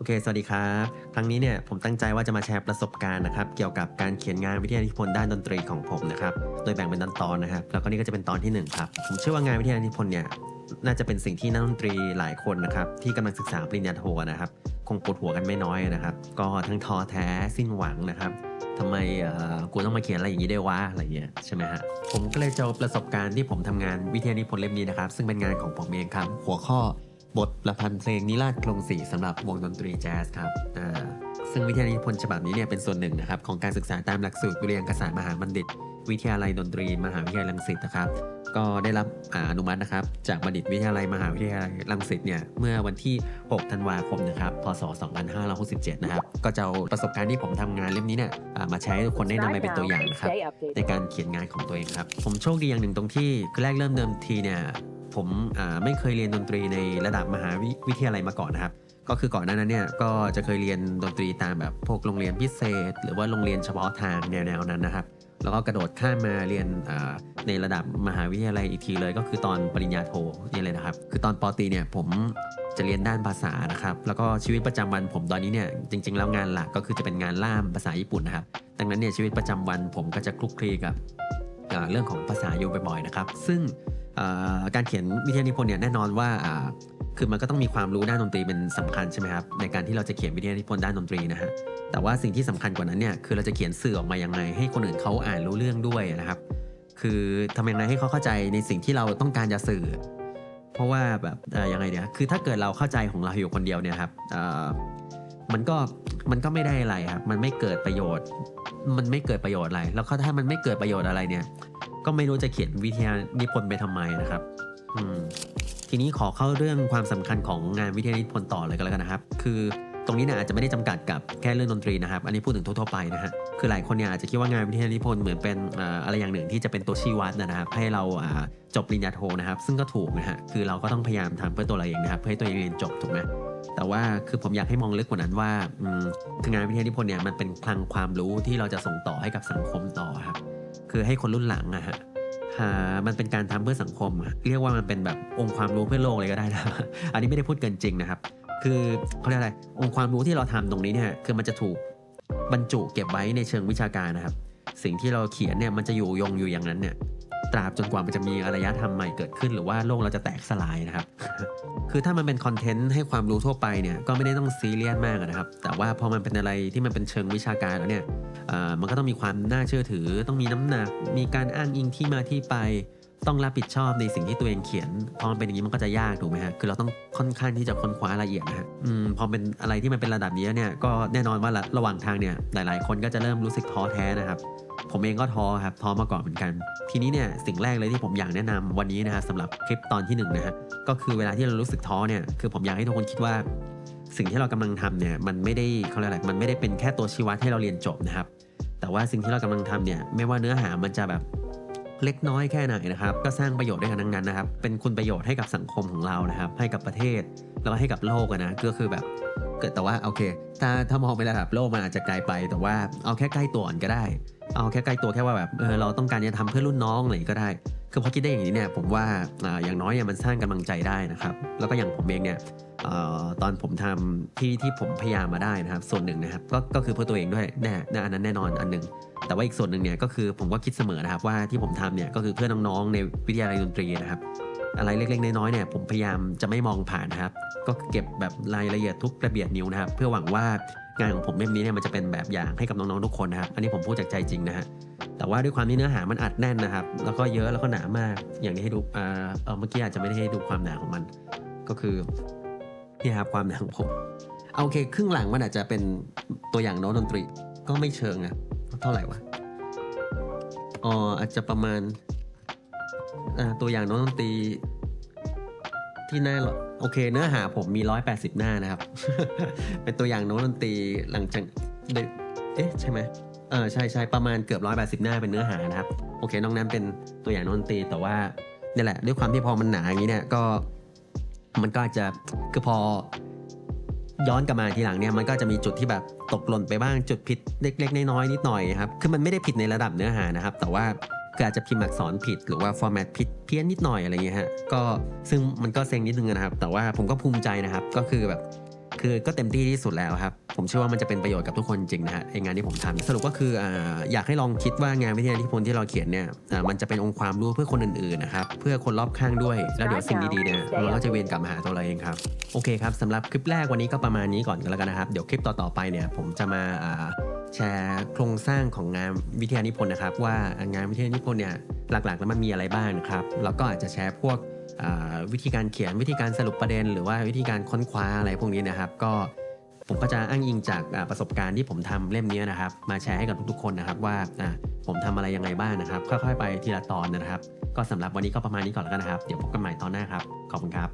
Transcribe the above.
โอเค สวัสดีครับ ครั้งนี้เนี่ยผมตั้งใจว่าจะมาแชร์ประสบการณ์นะครับ เกี่ยวกับการเขียนงานวิทยานิพนธ์ด้านดนตรีของผมนะครับ โดยแบ่งเป็นตอนๆนะครับ แล้วก็นี่ก็จะเป็นตอนที่หนึ่งครับ ผมเชื่อว่างานวิทยานิพนธ์เนี่ย น่าจะเป็นสิ่งที่นักดนตรีหลายคนนะครับ ที่กำลังศึกษาปริญญาโทนะครับ คงปวดหัวกันไม่น้อยนะครับ ก็ทั้งท้อแท้สิ้นหวังนะครับทำไมเอ่อกูต้องมาเขียนอะไรอย่างนี้ได้วะอะไรเงี้ยใช่ไหมฮะผมก็เลยจะเอประสบการณ์ที่ผมทำงานวิทยานิพนธ์เล่มนี้นะครับ ซึ่งเป็นงานของผมเองครับ หัวข้อ บทประพันธ์เพลงนิราศกลงศรีสำหรับวงดนตรีแจ๊สครับอ่าซึ่งวิทยานิพนธ์ฉบับนี้เนี่ยเป็นส่วนหนึ่งนะครับของการศึกษาตามหลักสูตรวิทยาศาสตร์มหาบัณฑิต วิทยาลัยดนตรี มหาวิทยาลัยรังสิตนะครับ ก็ได้รับอาอนุมัตินะครับ จากบัณฑิตวิทยาลัยมหาวิทยาลัยรังสิตเนี่ยเมื่อวันที่ 6 ธันวาคมนะครับ พศ 2567 นะครับ ก็จะเอาประสบการณ์ที่ผมทำงานเล่มนี้เนี่ยอ่ามาใช้ให้ทุกคนได้นำไปเป็นตัวอย่างนะครับในการเขียนงานของตัวเองครับ ผมโชคดีอย่างหนึ่งตรงที่คือแรกเริ่มเดิมทีเนี่ย ผมไม่เคยเรียนดนตรีในระดับมหาวิวิทยาลัยมาก่อนนะครับ ก็คือก่อนหน้านั้นเนี่ยก็จะเคยเรียนดนตรีตามแบบพวกโรงเรียนพิเศษ หรือว่าโรงเรียนเฉพาะทางแนวๆนั้นนะครับ แล้วก็กระโดดข้ามมาเรียนในระดับมหาวิทยาลัยอีกทีเลย ก็คือตอนปริญญาโทนี่เลยนะครับ คือตอนปอตีเนี่ยผมจะเรียนด้านภาษานะครับ แล้วก็ชีวิตประจำวันผมตอนนี้เนี่ยจริง ๆ แล้วงานหลักก็คือจะเป็นงานล่ามภาษาญี่ปุ่นนะครับ ดังนั้นเนี่ยชีวิตประจำวันผมก็จะคลุกคลีกับเรื่องของภาษาอยู่บ่อยๆนะครับ ซึ่ง การเขียนวิทยานิพนธ์เนี่ยแน่นอนว่าคือมันก็ต้องมีความรู้ด้านดนตรีเป็นสำคัญใช่ไหมครับในการที่เราจะเขียนวิทยานิพนธ์ด้านดนตรีนะฮะแต่ว่าสิ่งที่สำคัญกว่านั้นเนี่ยคือเราจะเขียนสื่อออกมายังไง ให้คนอื่นเขาอ่านรู้เรื่องด้วยนะครับ คือทำยังไงให้เขาเข้าใจในสิ่งที่เราต้องการจะสื่อ เพราะว่าแบบยังไงเนี่ยคือถ้าเกิดเราเข้าใจของเราอยู่คนเดียวเนี่ยครับมันก็มันก็ไม่ได้อะไรครับมันไม่เกิดประโยชน์ มันไม่เกิดประโยชน์อะไร แล้วถ้ามันไม่เกิดประโยชน์อะไรเนี่ย ก็ไม่รู้จะเขียนวิทยานิพนธ์ไปทำไมนะครับอืมทีนี้ขอเข้าเรื่องความสำคัญของงานวิทยานิพนธ์ต่อเลยก็แล้วกันนะครับ คือตรงนี้เนี่ยอาจจะไม่ได้จำกัดกับแค่เรื่องดนตรีนะครับ อันนี้พูดถึงทั่วๆไปนะฮะ คือหลายคนเนี่ยอาจจะคิดว่างานวิทยานิพนธ์เหมือนเป็นอะไรอย่างหนึ่งที่จะเป็นตัวชี้วัดนะครับ ให้เราจบปริญญาโทนะครับ ซึ่งก็ถูกนะฮะ คือเราก็ต้องพยายามทำเพื่อตัวเราเองนะครับ เพื่อให้ตัวเองเรียนจบถูกไหมแต่ว่าคือผมอยากให้มองลึกกว่านั้นว่าคืองานวิทยานิพนธ์เนี่ยมันเป็นคลังความรู้ที่เราจะส่งต่อให้กับสังคมต่อครับ คือให้คนรุ่นหลังอะฮะหามันเป็นการทำเพื่อสังคม เรียกว่ามันเป็นแบบองค์ความรู้เพื่อโลกเลยก็ได้นะอันนี้ไม่ได้พูดเกินจริงนะครับ คือเขาเรียกอะไร องค์ความรู้ที่เราทำตรงนี้เนี่ยคือมันจะถูกบรรจุเก็บไว้ในเชิงวิชาการนะครับ สิ่งที่เราเขียนเนี่ยมันจะอยู่ยงอยู่อย่างนั้นเนี่ย ตราบจนกว่ามันจะมีอารยธรรมใหม่เกิดขึ้น หรือว่าโลกเราจะแตกสลายนะครับ คือถ้ามันเป็นคอนเทนต์ให้ความรู้ทั่วไปเนี่ยก็ไม่ได้ต้องซีเรียสมากนะครับ แต่ว่าพอมันเป็นอะไรที่มันเป็นเชิงวิชาการแล้วเนี่ยมันก็ต้องมีความน่าเชื่อถือ ต้องมีน้ำหนัก มีการอ้างอิงที่มาที่ไป ต้องรับผิดชอบในสิ่งที่ตัวเองเขียน พอมันเป็นอย่างนี้มันก็จะยากถูกไหมฮะ คือเราต้องค่อนข้างที่จะค้นคว้าละเอียดนะฮะอืม พอเป็นอะไรที่มันเป็นระดับนี้เนี่ย ก็แน่นอนว่าระระหว่างทางเนี่ย หลาย ๆ คนก็จะเริ่มรู้สึกท้อแท้นะครับ ผมเองก็ท้อครับท้อมาก่อนเหมือนกัน ทีนี้เนี่ยสิ่งแรกเลยที่ผมอยากแนะนำวันนี้นะฮะสำหรับคลิปตอนที่หนึ่งนะฮะก็คือเวลาที่เรารู้สึกท้อเนี่ยคือผมอยากให้ทุกคนคิดว่า สิ่งที่เรากำลังทำเนี่ยมันไม่ได้เขาเรียกอะไรมันไม่ได้เป็นแค่ตัวชี้วัดให้เราเรียนจบนะครับแต่ว่าสิ่งที่เรากำลังทำเนี่ยไม่ว่าเนื้อหามันจะแบบเล็กน้อยแค่ไหนนะครับ ก็สร้างประโยชน์ด้กันทั้งนั้นนะครับ เป็นคุณประโยชน์ให้กับสังคมของเรานะครับ ให้กับประเทศแล้วก็ให้กับโลกนะก็คือแบบ แต่ว่าโอเค ถ้าถ้ามองไประดับโลกมันอาจจะไกลไป แต่ว่าเอาแค่ใกล้ตัวก่อนก็ได้ เอาแค่ใกล้ตัวแค่ว่าแบบเออเราต้องการจะทำเพื่อรุ่นน้องอะไรก็ได้ คือพอคิดได้อย่างนี้เนี่ยผมว่าอย่างน้อยเนี่ยมันสร้างกำลังใจได้นะครับ แล้วก็อย่างผมเองเนี่ยออตอนผมทำที่ที่ผมพยายามมาได้นะครับ ส่วนหนึ่งนะครับก็ก็คือเพื่อตัวเองด้วยแน่แน่อันนั้นแน่นอนอันหนึ่งแต่ว่าอีกส่วนหนึ่งเนี่ยก็คือผมก็คิดเสมอนะครับว่าที่ผมทำเนี่ยก็คือเพื่อน้องๆในวิทยาลัยดนตรีนะครับ อะไรเล็กๆ น้อยๆเนี่ยผมพยายามจะไม่มองผ่านนะครับ ก็เก็บแบบรายละเอียดทุกระเบียดนิ้วนะครับ เพื่อหวังว่างานของผมเล่มนี้เนี่ยมันจะเป็นแบบอย่างให้กับน้องๆทุกคนนะครับ อันนี้ผมพูดจากใจจริงนะฮะแต่ว่าด้วยความที่เนื้อหามันอัดแน่นนะครับ แล้วก็เยอะแล้วก็หนามากอย่างที่ให้ดูอ่าเออเมื่อกี้อาจจะไม่ได้ให้ดูความหนาของมัน ก็คือนี่ครับความหนาของผมเอาโอเคครึ่งหลังมันอาจจะเป็นตัวอย่างโน้ตดนตรี ก็ไม่เชิงนะเท่าไหร่วะอ๋ออาจจะประมาณ ตัวอย่างโน้ตดนตรีที่หน้าโอเค เนื้อหาผมมี 180 หน้านะครับ เป็นตัวอย่างโน้ตดนตรีหลังจากเอ๊ะใช่ไหมเออใช่ใช่ประมาณเกือบ180หน้าเป็นเนื้อหานะครับ โอเคนอกนั้นเป็นตัวอย่างโน้ตดนตรีแต่ว่านี่แหละ ด้วยความที่พอมันหนาอย่างนี้เนี่ยก็มันก็จจะคือพอย้อนกลับมาทีหลังเนี่ยมันก็จะมีจุดที่แบบตกหล่นไปบ้างจุดผิดเล็กๆน้อยๆนิดหน่อยครับคือมันไม่ได้ผิดในระดับเนื้อหานะครับ แต่ว่า ก็อาจจะพิมพ์อักษรผิด หรือว่าฟอร์แมตผิดเพี้ยนนิดหน่อยอะไรเงี้ยฮะก็ซึ่งมันก็เซ็งนิดนึงนะครับ แต่ว่าผมก็ภูมิใจนะครับก็คือแบบคือก็เต็มที่ที่สุดแล้วครับ ผมเชื่อว่ามันจะเป็นประโยชน์กับทุกคนจริงนะฮะไองานที่ผมทำสรุปก็คืออ่าอยากให้ลองคิดว่างานวิทยานิพนธ์ที่เราเขียนเนี่ยอ่ามันจะเป็นองค์ความรู้เพื่อคนอื่นๆนะครับเพื่อคนรอบข้างด้วย แล้วเดี๋ยวสิ่งดีๆเนี่ยมันก็จะเวียนกลับมาหาตัวเราเองครับโอเคครับสำหรับคลิปแรกวันนี้ก็ประมาณนี้ก่อนกันแล้วกันนะครับ เดี๋ยวคลิปต่อๆไปเนี่ยผมจะมาอ่า แชร์โครงสร้างของงานวิทยานิพนธ์นะครับ ว่างานวิทยานิพนธ์เนี่ยหลักๆ แล้วมันมีอะไรบ้างนะครับแล้วก็อาจจะแชร์พวกวิธีการเขียนวิธีการสรุปประเด็น หรือว่าวิธีการค้นคว้าอะไรพวกนี้นะครับ ก็ผมก็จะอ้างอิงจากประสบการณ์ที่ผมทำเล่มนี้นะครับ มาแชร์ให้กับทุกๆคนนะครับว่าอ่าผมทำอะไรยังไงบ้างนะครับ ค่อยๆไปทีละตอนนะครับ ก็สำหรับวันนี้ก็ประมาณนี้ก่อนแล้วกันนะครับ เดี๋ยวพบกันใหม่ตอนหน้าครับ ขอบคุณครับ